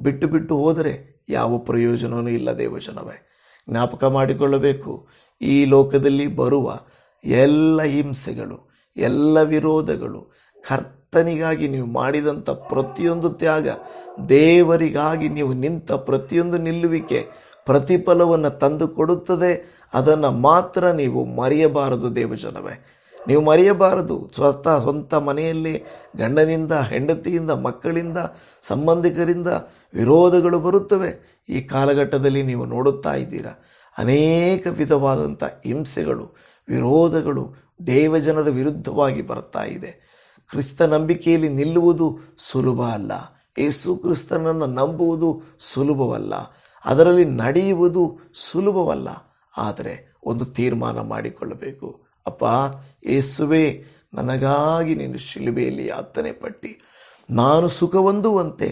ಬಿಟ್ಟು ಬಿಟ್ಟು ಹೋದರೆ ಯಾವ ಪ್ರಯೋಜನವೂ ಇಲ್ಲ ದೇವಜನವೇ ಜ್ಞಾಪಕ ಮಾಡಿಕೊಳ್ಳಬೇಕು. ಈ ಲೋಕದಲ್ಲಿ ಬರುವ ಎಲ್ಲ ಹಿಂಸೆಗಳು, ಎಲ್ಲ ವಿರೋಧಗಳು, ಕರ್ತನಿಗಾಗಿ ನೀವು ಮಾಡಿದಂಥ ಪ್ರತಿಯೊಂದು ತ್ಯಾಗ, ದೇವರಿಗಾಗಿ ನೀವು ನಿಂತ ಪ್ರತಿಯೊಂದು ನಿಲ್ಲುವಿಕೆ ಪ್ರತಿಫಲವನ್ನು ತಂದು ಕೊಡುತ್ತದೆ ಅದನ್ನು ಮಾತ್ರ ನೀವು ಮರೆಯಬಾರದು ದೇವಜನವೇ ನೀವು ಮರೆಯಬಾರದು. ಸ್ವತಃ, ಸ್ವಂತ ಮನೆಯಲ್ಲಿ, ಗಂಡನಿಂದ, ಹೆಂಡತಿಯಿಂದ, ಮಕ್ಕಳಿಂದ, ಸಂಬಂಧಿಕರಿಂದ ವಿರೋಧಗಳು ಬರುತ್ತವೆ. ಈ ಕಾಲಘಟ್ಟದಲ್ಲಿ ನೀವು ನೋಡುತ್ತಾ ಇದ್ದೀರಾ. ಅನೇಕ ವಿಧವಾದಂಥ ಹಿಂಸೆಗಳು, ವಿರೋಧಗಳು ದೇವಜನರ ವಿರುದ್ಧವಾಗಿ ಬರ್ತಾ ಇದೆ. ಕ್ರಿಸ್ತ ನಂಬಿಕೆಯಲ್ಲಿ ನಿಲ್ಲುವುದು ಸುಲಭ ಅಲ್ಲ. ಯೇಸು ಕ್ರಿಸ್ತನನ್ನು ನಂಬುವುದು ಸುಲಭವಲ್ಲ. ಅದರಲ್ಲಿ ನಡೆಯುವುದು ಸುಲಭವಲ್ಲ. ಆದರೆ ಒಂದು ತೀರ್ಮಾನ ಮಾಡಿಕೊಳ್ಳಬೇಕು. ಅಪ್ಪ ಏಸುವೆ ನನಗಾಗಿ ನೀನು ಶಿಲುಬೆಯಲ್ಲಿ ಯಾತನೆ ಪಟ್ಟಿ. ನಾನು ಸುಖಹೊಂದುವಂತೆ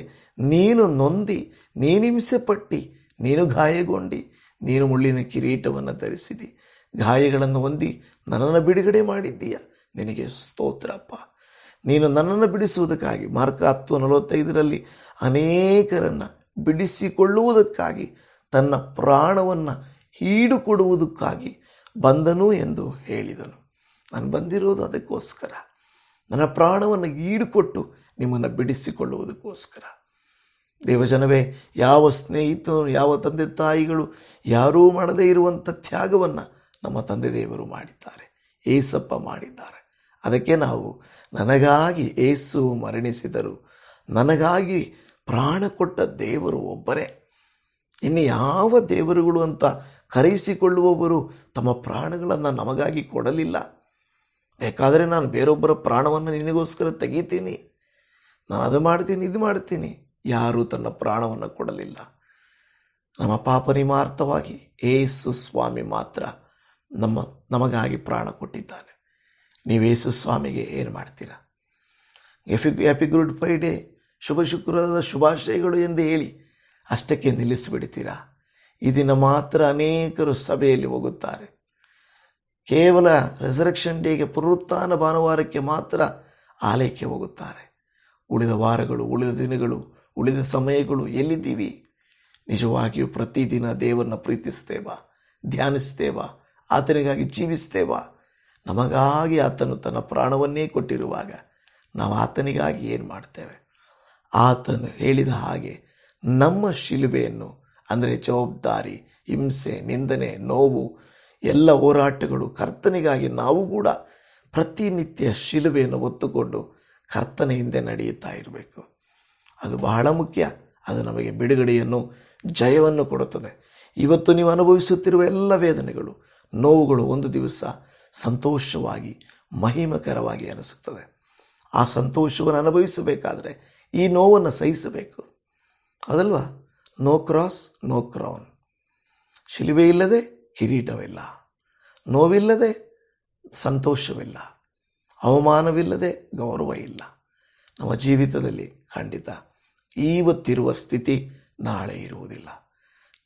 ನೀನು ನೊಂದಿ, ನೀನು ಹಿಂಸೆ ಪಟ್ಟಿ ನೀನು ಗಾಯಗೊಂಡಿ, ನೀನು ಮುಳ್ಳಿನ ಕಿರೀಟವನ್ನು ಧರಿಸಿದಿ. ಗಾಯಗಳನ್ನು ಹೊಂದಿ ನನ್ನನ್ನು ಬಿಡುಗಡೆ ಮಾಡಿದ್ದೀಯ? ನಿನಗೆ ಸ್ತೋತ್ರಪ್ಪ ನೀನು ನನ್ನನ್ನು ಬಿಡಿಸುವುದಕ್ಕಾಗಿ, ಮಾರ್ಕ ಹತ್ತು ನಲವತ್ತೈದರಲ್ಲಿ ಅನೇಕರನ್ನು ಬಿಡಿಸಿಕೊಳ್ಳುವುದಕ್ಕಾಗಿ, ತನ್ನ ಪ್ರಾಣವನ್ನು ಹೀಡುಕೊಡುವುದಕ್ಕಾಗಿ ಬಂದನು ಎಂದು ಹೇಳಿದನು. ನಾನು ಬಂದಿರೋದು ಅದಕ್ಕೋಸ್ಕರ. ನನ್ನ ಪ್ರಾಣವನ್ನು ಈಡುಕೊಟ್ಟು ನಿಮ್ಮನ್ನು ಬಿಡಿಸಿಕೊಳ್ಳುವುದಕ್ಕೋಸ್ಕರ. ದೇವಜನವೇ, ಯಾವ ಸ್ನೇಹಿತರು ಯಾವ ತಂದೆ ತಾಯಿಗಳು ಯಾರೂ ಮಾಡದೇ ಇರುವಂಥ ತ್ಯಾಗವನ್ನು ನಮ್ಮ ತಂದೆ ದೇವರು ಮಾಡಿದ್ದಾರೆ. ಏಸಪ್ಪ ಮಾಡಿದ್ದಾರೆ. ಅದಕ್ಕೆ ನಾವು ನನಗಾಗಿ ಏಸು ಮರಣಿಸಿದರು. ನನಗಾಗಿ ಪ್ರಾಣ ಕೊಟ್ಟ ದೇವರು ಒಬ್ಬರೇ. ಇನ್ನು ಯಾವ ದೇವರುಗಳು ಅಂತ ಕರೆಯಿಸಿಕೊಳ್ಳುವವರು ತಮ್ಮ ಪ್ರಾಣಗಳನ್ನು ನಮಗಾಗಿ ಕೊಡಲಿಲ್ಲ. ಬೇಕಾದರೆ ನಾನು ಬೇರೊಬ್ಬರ ಪ್ರಾಣವನ್ನು ನಿನಗೋಸ್ಕರ ತೆಗಿತೀನಿ. ನಾನು ಅದು ಮಾಡ್ತೀನಿ, ಇದು ಮಾಡ್ತೀನಿ. ಯಾರೂ ತನ್ನ ಪ್ರಾಣವನ್ನು ಕೊಡಲಿಲ್ಲ. ನಮ್ಮ ಪಾಪ ನಿಮಾರ್ಥವಾಗಿ ಏಸು ಸ್ವಾಮಿ ಮಾತ್ರ ನಮ್ಮ, ನಮಗಾಗಿ ಪ್ರಾಣ ಕೊಟ್ಟಿದ್ದಾನೆ. ನೀವು ಏಸು ಸ್ವಾಮಿಗೆ ಏನು ಮಾಡ್ತೀರಾ? ಎಫಿ ಹ್ಯಾಪಿ ಗುಡ್ ಫ್ರೈಡೇ ಶುಭ ಶುಕ್ರವಾರದ ಶುಭಾಶಯಗಳು ಎಂದು ಹೇಳಿ ಅಷ್ಟಕ್ಕೆ ನಿಲ್ಲಿಸಿಬಿಡ್ತೀರಾ? ಈ ದಿನ ಮಾತ್ರ ಅನೇಕರು ಸಭೆಯಲ್ಲಿ ಹೋಗುತ್ತಾರೆ. ಕೇವಲ ರೆಸರೆಕ್ಷನ್ ಡೇಗೆ ಪುನರುತ್ಥಾನ ಭಾನುವಾರಕ್ಕೆ ಮಾತ್ರ ಆಲಯಕ್ಕೆ ಹೋಗುತ್ತಾರೆ. ಉಳಿದ ವಾರಗಳು, ಉಳಿದ ದಿನಗಳು, ಉಳಿದ ಸಮಯಗಳು ಎಲ್ಲಿದ್ದೀವಿ? ನಿಜವಾಗಿಯೂ ಪ್ರತಿದಿನ ದೇವರನ್ನ ಪ್ರೀತಿಸ್ತೇವಾ? ಧ್ಯಾನಿಸ್ತೇವಾ? ಆತನಿಗಾಗಿ ಜೀವಿಸ್ತೇವಾ? ನಮಗಾಗಿ ಆತನು ತನ್ನ ಪ್ರಾಣವನ್ನೇ ಕೊಟ್ಟಿರುವಾಗ ನಾವು ಆತನಿಗಾಗಿ ಏನು ಮಾಡ್ತೇವೆ? ಆತನು ಹೇಳಿದ ಹಾಗೆ ನಮ್ಮ ಶಿಲುಬೆಯನ್ನು ಅಂದರೆ ಜವಾಬ್ದಾರಿ, ಹಿಂಸೆ, ನಿಂದನೆ, ನೋವು, ಎಲ್ಲ ಹೋರಾಟಗಳು ಕರ್ತನಿಗಾಗಿ ನಾವು ಕೂಡ ಪ್ರತಿನಿತ್ಯ ಶಿಲುಬೆಯನ್ನು ಒತ್ತುಕೊಂಡು ಕರ್ತನ ಹಿಂದೆ ನಡೆಯುತ್ತಾ ಇರಬೇಕು. ಅದು ಬಹಳ ಮುಖ್ಯ. ಅದು ನಮಗೆ ಬಿಡುಗಡೆಯನ್ನು, ಜಯವನ್ನು ಕೊಡುತ್ತದೆ. ಇವತ್ತು ನೀವು ಅನುಭವಿಸುತ್ತಿರುವ ಎಲ್ಲ ವೇದನೆಗಳು, ನೋವುಗಳು ಒಂದು ದಿವಸ ಸಂತೋಷವಾಗಿ, ಮಹಿಮಕರವಾಗಿ ಅನಿಸುತ್ತದೆ. ಆ ಸಂತೋಷವನ್ನು ಅನುಭವಿಸಬೇಕಾದರೆ ಈ ನೋವನ್ನು ಸಹಿಸಬೇಕು. ಅದಲ್ವಾ? ನೋ ಕ್ರಾಸ್ ನೋ ಕ್ರೌನ್ ಶಿಲುಬೆ ಇಲ್ಲದೆ ಕಿರೀಟವಿಲ್ಲ. ನೋವಿಲ್ಲದೆ ಸಂತೋಷವಿಲ್ಲ. ಅವಮಾನವಿಲ್ಲದೆ ಗೌರವ ಇಲ್ಲ ನಮ್ಮ ಜೀವಿತದಲ್ಲಿ ಖಂಡಿತ ಇವತ್ತಿರುವ ಸ್ಥಿತಿ ನಾಳೆ ಇರುವುದಿಲ್ಲ.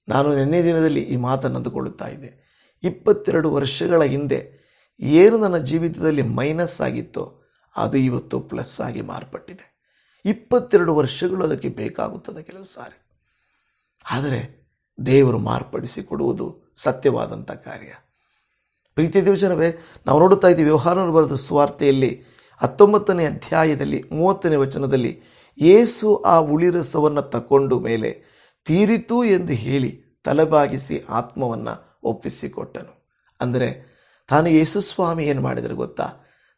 ನಾನು ನಿನ್ನೆ ದಿನದಲ್ಲಿ ಈ ಮಾತನ್ನು ಅಂದುಕೊಳ್ಳುತ್ತಾ ಇದ್ದೆ. ಇಪ್ಪತ್ತೆರಡು ವರ್ಷಗಳ ಹಿಂದೆ ಏನು ನನ್ನ ಜೀವಿತದಲ್ಲಿ ಮೈನಸ್ ಆಗಿತ್ತೋ ಅದು ಇವತ್ತು ಪ್ಲಸ್ ಆಗಿ ಮಾರ್ಪಟ್ಟಿದೆ. ಇಪ್ಪತ್ತೆರಡು ವರ್ಷಗಳು ಅದಕ್ಕೆ ಬೇಕಾಗುತ್ತದೆ ಕೆಲವು ಸಾರಿ. ಆದರೆ ದೇವರು ಮಾರ್ಪಡಿಸಿಕೊಡುವುದು ಸತ್ಯವಾದಂಥ ಕಾರ್ಯ. ಪ್ರೀತಿ ದಿವಚನವೇ ನಾವು ನೋಡುತ್ತಾ ಇದ್ದೀವಿ ವ್ಯವಹಾರ ಬರೆದ ಹತ್ತೊಂಬತ್ತನೇ ಅಧ್ಯಾಯದಲ್ಲಿ, ಮೂವತ್ತನೇ ವಚನದಲ್ಲಿ ಏಸು ಆ ಉಳಿರಸವನ್ನು ತಕೊಂಡು ಮೇಲೆ ತೀರಿತು ಎಂದು ಹೇಳಿ ತಲೆಬಾಗಿಸಿ ಆತ್ಮವನ್ನು ಒಪ್ಪಿಸಿಕೊಟ್ಟನು. ಅಂದರೆ ತಾನು ಯೇಸು ಸ್ವಾಮಿ ಏನು ಮಾಡಿದರೆ ಗೊತ್ತಾ?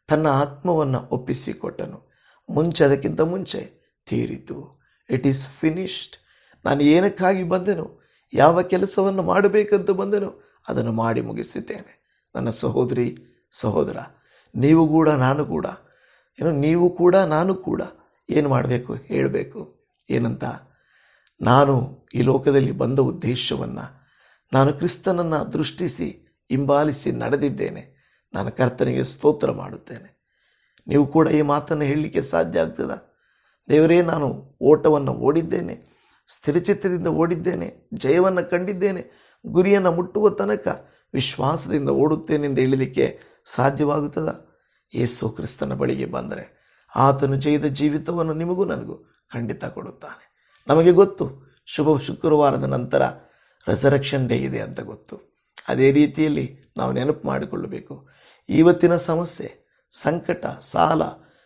ತನ್ನ ಆತ್ಮವನ್ನು ಒಪ್ಪಿಸಿಕೊಟ್ಟನು. ಮುಂಚೆ, ಅದಕ್ಕಿಂತ ಮುಂಚೆ ತೀರಿತು. ಇಟ್ ಈಸ್ ಫಿನಿಶ್ಡ್ ನಾನು ಏನಕ್ಕಾಗಿ ಬಂದೆನೋ, ಯಾವ ಕೆಲಸವನ್ನು ಮಾಡಬೇಕಂತ ಬಂದೆನೋ ಅದನ್ನು ಮಾಡಿ ಮುಗಿಸಿದ್ದೇನೆ. ನನ್ನ ಸಹೋದರಿ, ಸಹೋದರ, ನೀವು ಕೂಡ ನಾನು ಕೂಡ ಏನು ನೀವು ಕೂಡ ನಾನು ಕೂಡ ಏನು ಮಾಡಬೇಕು, ಹೇಳಬೇಕು, ಏನಂತ? ನಾನು ಈ ಲೋಕದಲ್ಲಿ ಬಂದ ಉದ್ದೇಶವನ್ನು, ನಾನು ಕ್ರಿಸ್ತನನ್ನು ದೃಷ್ಟಿಸಿ ಹಿಂಬಾಲಿಸಿ ನಡೆದಿದ್ದೇನೆ. ನಾನು ಕರ್ತನಿಗೆ ಸ್ತೋತ್ರ ಮಾಡುತ್ತೇನೆ. ನೀವು ಕೂಡ ಈ ಮಾತನ್ನು ಹೇಳಲಿಕ್ಕೆ ಸಾಧ್ಯ ಆಗ್ತದ? ದೇವರೇ, ನಾನು ಓಟವನ್ನು ಓಡಿದ್ದೇನೆ. ಸ್ಥಿರಚಿತ್ತದಿಂದ ಓಡಿದ್ದೇನೆ, ಜಯವನ್ನು ಕಂಡಿದ್ದೇನೆ, ಗುರಿಯನ್ನು ಮುಟ್ಟುವ ತನಕ ವಿಶ್ವಾಸದಿಂದ ಓಡುತ್ತೇನೆಂದು ಹೇಳಲಿಕ್ಕೆ ಸಾಧ್ಯವಾಗುತ್ತದ? ಏಸು ಕ್ರಿಸ್ತನ ಬಳಿಗೆ ಬಂದರೆ ಆತನು ಜಯದ ಜೀವಿತವನ್ನು ನಿಮಗೂ ನನಗೂ ಖಂಡಿತ ಕೊಡುತ್ತಾನೆ. ನಮಗೆ ಗೊತ್ತು, ಶುಭ ಶುಕ್ರವಾರದ ನಂತರ ರೆಸರೆಕ್ಷನ್ ಡೇ ಇದೆ ಅಂತ ಗೊತ್ತು. ಅದೇ ರೀತಿಯಲ್ಲಿ ನಾವು ನೆನಪು ಮಾಡಿಕೊಳ್ಳಬೇಕು. ಇವತ್ತಿನ ಸಮಸ್ಯೆ, ಸಂಕಟ, ಸಾಲ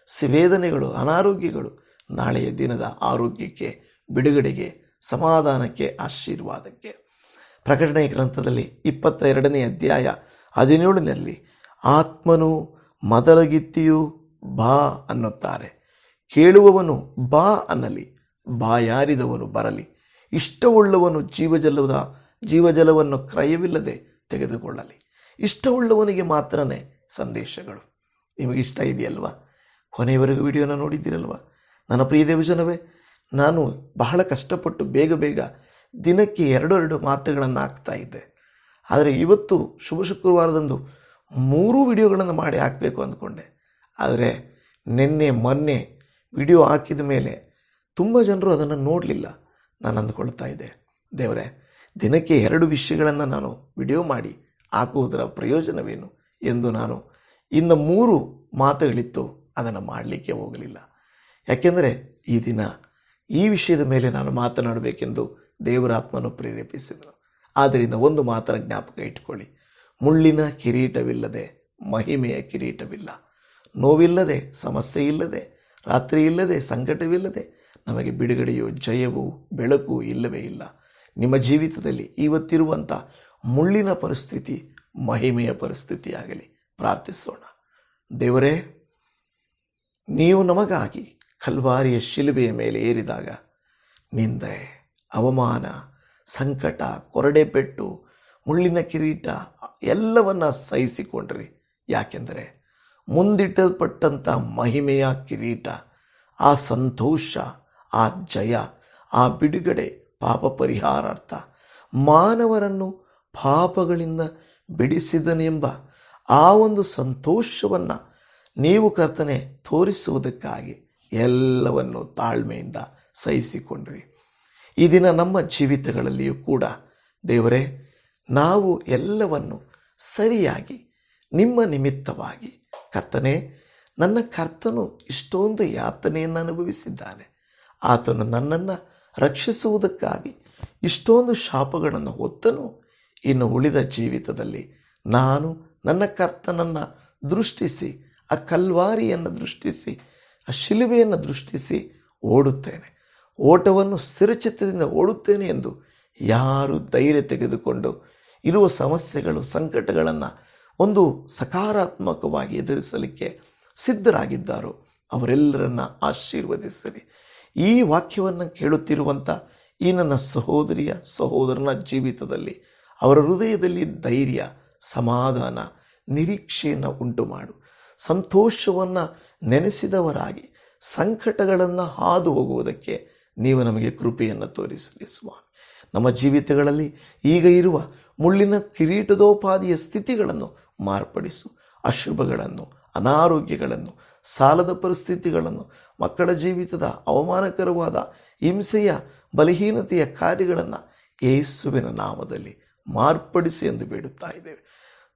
ಸಿವೇದನೆಗಳು ಅನಾರೋಗ್ಯಗಳು ನಾಳೆಯ ದಿನದ ಆರೋಗ್ಯಕ್ಕೆ ಬಿಡುಗಡೆಗೆ, ಸಮಾಧಾನಕ್ಕೆ, ಆಶೀರ್ವಾದಕ್ಕೆ. ಪ್ರಕಟಣೆ ಗ್ರಂಥದಲ್ಲಿ ಇಪ್ಪತ್ತ ಎರಡನೇ ಅಧ್ಯಾಯ ಹದಿನೇಳನಲ್ಲಿ ಆತ್ಮನು ಮದಲಗಿತ್ತಿಯು ಬಾ ಅನ್ನುತ್ತಾರೆ. ಕೇಳುವವನು ಬಾ ಅನ್ನಲಿ, ಬಾ ಯಾರಿದವನು ಬರಲಿ. ಇಷ್ಟವುಳ್ಳವನು ಜೀವಜಲದ, ಜೀವಜಲವನ್ನು ಕ್ರಯವಿಲ್ಲದೆ ತೆಗೆದುಕೊಳ್ಳಲಿ. ಇಷ್ಟವುಳ್ಳವನಿಗೆ ಮಾತ್ರನೇ ಸಂದೇಶಗಳು. ನಿಮಗಿಷ್ಟ ಇದೆಯಲ್ವಾ? ಕೊನೆಯವರೆಗೂ ವಿಡಿಯೋನ ನೋಡಿದ್ದೀರಲ್ವ? ನನ್ನ ಪ್ರಿಯ ದೇವಜನವೇ ನಾನು ಬಹಳ ಕಷ್ಟಪಟ್ಟು ಬೇಗ ಬೇಗ ದಿನಕ್ಕೆ ಎರಡೆರಡು ಮಾತುಗಳನ್ನು ಹಾಕ್ತಾ ಇದ್ದೆ. ಆದರೆ ಇವತ್ತು ಶುಭ ಶುಕ್ರವಾರದಂದು ಮೂರು ವಿಡಿಯೋಗಳನ್ನು ಮಾಡಿ ಹಾಕಬೇಕು ಅಂದ್ಕೊಂಡೆ. ಆದರೆ ನಿನ್ನೆ, ಮೊನ್ನೆ ವಿಡಿಯೋ ಹಾಕಿದ ಮೇಲೆ ತುಂಬ ಜನರು ಅದನ್ನು ನೋಡಲಿಲ್ಲ ನಾನು ಅಂದ್ಕೊಳ್ತಾ ಇದ್ದೆ. ದೇವರೇ, ದಿನಕ್ಕೆ ಎರಡು ವಿಷಯಗಳನ್ನು ನಾನು ವಿಡಿಯೋ ಮಾಡಿ ಹಾಕುವುದರ ಪ್ರಯೋಜನವೇನು ಎಂದು ನಾನು ಇನ್ನು ಮೂರು ಮಾತುಗಳಿತ್ತು, ಅದನ್ನು ಮಾಡಲಿಕ್ಕೆ ಹೋಗಲಿಲ್ಲ. ಯಾಕೆಂದರೆ ಈ ದಿನ ಈ ವಿಷಯದ ಮೇಲೆ ನಾನು ಮಾತನಾಡಬೇಕೆಂದು ದೇವರಾತ್ಮನು ಪ್ರೇರೇಪಿಸಿದನು. ಆದ್ದರಿಂದ ಒಂದು ಮಾತ್ರ ಜ್ಞಾಪಕ ಇಟ್ಕೊಳ್ಳಿ ಮುಳ್ಳಿನ ಕಿರೀಟವಿಲ್ಲದೆ, ಮಹಿಮೆಯ ಕಿರೀಟವಿಲ್ಲ. ನೋವಿಲ್ಲದೆ ಸಮಸ್ಯೆ ಇಲ್ಲದೆ ರಾತ್ರಿ ಇಲ್ಲದೆ ಸಂಕಟವಿಲ್ಲದೆ ನಮಗೆ ಬಿಡುಗಡೆಯು ಜಯವು ಬೆಳಕು ಇಲ್ಲವೇ ಇಲ್ಲ. ನಿಮ್ಮ ಜೀವಿತದಲ್ಲಿ ಇವತ್ತಿರುವಂಥ ಮುಳ್ಳಿನ ಪರಿಸ್ಥಿತಿ ಮಹಿಮೆಯ ಪರಿಸ್ಥಿತಿಯಾಗಲಿ. ಪ್ರಾರ್ಥಿಸೋಣ. ದೇವರೇ, ನೀವು ನಮಗಾಗಿ ಕಲ್ವಾರಿಯ ಶಿಲುಬೆಯ ಮೇಲೆ ಏರಿದಾಗ ನಿಂದೆ, ಅವಮಾನ, ಸಂಕಟ, ಕೊರಡೆ ಪೆಟ್ಟು, ಮುಳ್ಳಿನ ಕಿರೀಟ ಎಲ್ಲವನ್ನ ಸಹಿಸಿಕೊಂಡ್ರಿ. ಯಾಕೆಂದರೆ ಮುಂದಿಟ್ಟಲ್ಪಟ್ಟಂಥ ಮಹಿಮೆಯ ಕಿರೀಟ, ಆ ಸಂತೋಷ, ಆ ಜಯ, ಆ ಬಿಡುಗಡೆ ಪಾಪ ಪರಿಹಾರಾರ್ಥ ಮಾನವರನ್ನು ಪಾಪಗಳಿಂದ ಬಿಡಿಸಿದನೆಂಬ ಆ ಒಂದು ಸಂತೋಷವನ್ನು ನೀವು ಕರ್ತನೆ ತೋರಿಸುವುದಕ್ಕಾಗಿ ಎಲ್ಲವನ್ನು ತಾಳ್ಮೆಯಿಂದ ಸಹಿಸಿಕೊಂಡ್ರಿ. ಈ ದಿನ ನಮ್ಮ ಜೀವಿತಗಳಲ್ಲಿಯೂ ಕೂಡ ದೇವರೇ, ನಾವು ಎಲ್ಲವನ್ನು ಸರಿಯಾಗಿ, ನಿಮ್ಮ ನಿಮಿತ್ತವಾಗಿ ಕರ್ತನೆ, ನನ್ನ ಕರ್ತನು ಇಷ್ಟೊಂದು ಯಾತನೆಯನ್ನು ಅನುಭವಿಸಿದ್ದಾನೆ. ಆತನು ನನ್ನನ್ನು ರಕ್ಷಿಸುವುದಕ್ಕಾಗಿ ಇಷ್ಟೊಂದು ಶಾಪಗಳನ್ನು ಹೊತ್ತನು. ಇನ್ನು ಉಳಿದ ಜೀವಿತದಲ್ಲಿ ನಾನು ನನ್ನ ಕರ್ತನನ್ನು ದೃಷ್ಟಿಸಿ, ಆ ಕಲ್ವಾರಿಯನ್ನು ದೃಷ್ಟಿಸಿ ಆ ಶಿಲುಬೆಯನ್ನು ದೃಷ್ಟಿಸಿ ಓಡುತ್ತೇನೆ. ಓಟವನ್ನು ಸ್ಥಿರಚಿತ್ತದಿಂದ ಓಡುತ್ತೇನೆ ಎಂದು ಯಾರು ಧೈರ್ಯ ತೆಗೆದುಕೊಂಡು ಇರುವ ಸಮಸ್ಯೆಗಳು, ಸಂಕಟಗಳನ್ನು ಒಂದು ಸಕಾರಾತ್ಮಕವಾಗಿ ಎದುರಿಸಲಿಕ್ಕೆ ಸಿದ್ಧರಾಗಿದ್ದಾರೋ ಅವರೆಲ್ಲರನ್ನ ಆಶೀರ್ವದಿಸಲಿ. ಈ ವಾಕ್ಯವನ್ನು ಕೇಳುತ್ತಿರುವಂಥ ಈ ನನ್ನ ಸಹೋದರಿಯ ಸಹೋದರನ ಜೀವಿತದಲ್ಲಿ ಅವರ ಹೃದಯದಲ್ಲಿ ಧೈರ್ಯ, ಸಮಾಧಾನ, ನಿರೀಕ್ಷೆಯನ್ನು ಉಂಟು ಮಾಡು ಸಂತೋಷವನ್ನು ನೆನೆಸಿದವರಾಗಿ ಸಂಕಟಗಳನ್ನು ಹಾದು ಹೋಗುವುದಕ್ಕೆ ನೀವು ನಮಗೆ ಕೃಪೆಯನ್ನು ತೋರಿಸಲಿ ಸ್ವಾಮಿ ನಮ್ಮ ಜೀವಿತಗಳಲ್ಲಿ ಈಗ ಇರುವ ಮುಳ್ಳಿನ ಕಿರೀಟದೋಪಾದಿಯ ಸ್ಥಿತಿಗಳನ್ನು ಮಾರ್ಪಡಿಸು. ಅಶುಭಗಳನ್ನು, ಅನಾರೋಗ್ಯಗಳನ್ನು, ಸಾಲದ ಪರಿಸ್ಥಿತಿಗಳನ್ನು, ಮಕ್ಕಳ ಜೀವಿತದ ಅವಮಾನಕರವಾದ ಹಿಂಸೆಯ ಬಲಹೀನತೆಯ ಕಾರ್ಯಗಳನ್ನು ಯೇಸುವಿನ ನಾಮದಲ್ಲಿ ಮಾರ್ಪಡಿಸಿ ಎಂದು ಬೇಡುತ್ತಾ ಇದ್ದೇವೆ.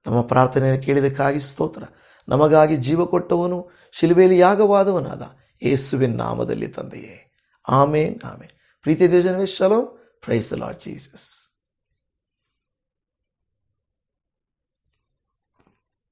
ನಮ್ಮ ಪ್ರಾರ್ಥನೆಯನ್ನು ಕೇಳಿದಕ್ಕಾಗಿ ಸ್ತೋತ್ರ. ನಮಗಾಗಿ ಜೀವ ಕೊಟ್ಟವನು, ಶಿಲುಬೆಯಲ್ಲಿ ಯಾಗವಾದವನಾದ ಯೇಸುವಿನ ನಾಮದಲ್ಲಿ ತಂದೆಯೇ. Amen amen. ಪ್ರೀತಿ ದೇವಜನವೇ ಶಲೋ ಪ್ರೈಸ್ ಲಾರ್ಡ್ ಜೀಸಸ್